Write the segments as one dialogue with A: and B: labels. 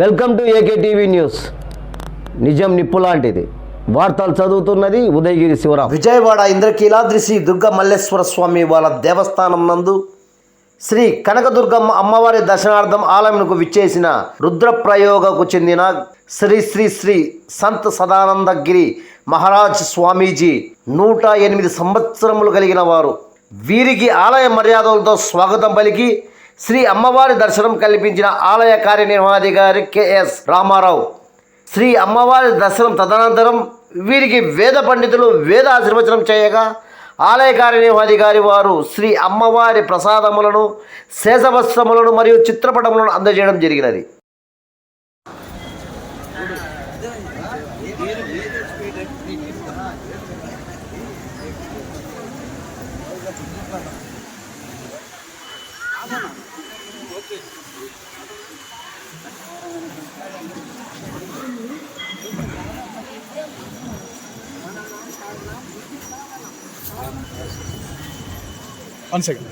A: Welcome to AK TV news. నిజం నిప్పు లాంటిది. వార్తలు చదువుతున్నది ఉదయగిరి శివరాం.
B: విజయవాడ ఇంద్రకీలాద్రి శ్రీ దుర్గ మల్లేశ్వర స్వామి వాళ్ళ దేవస్థానం నందు శ్రీ కనకదుర్గమ్మ అమ్మవారి దర్శనార్థం ఆలయంకు విచ్చేసిన రుద్రప్రయోగకు చెందిన శ్రీ శ్రీ శ్రీ సంత్ సదానందగిరి మహారాజ్ స్వామీజీ నూట ఎనిమిది సంవత్సరములు కలిగిన వారు. వీరికి ఆలయ మర్యాదలతో స్వాగతం పలికి శ్రీ అమ్మవారి దర్శనం కల్పించిన ఆలయ కార్యనిర్వహణాధికారి కెఎస్ రామారావు. శ్రీ అమ్మవారి దర్శనం తదనంతరం వీరికి వేద పండితులు వేద ఆశీర్వచనం చేయగా ఆలయ కార్యనిర్వహణాధికారి వారు శ్రీ అమ్మవారి ప్రసాదములను శేషవస్త్రములను మరియు చిత్రపటములను అందజేయడం జరిగినది. 괜찮아.
C: One second.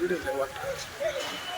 C: What is it? What?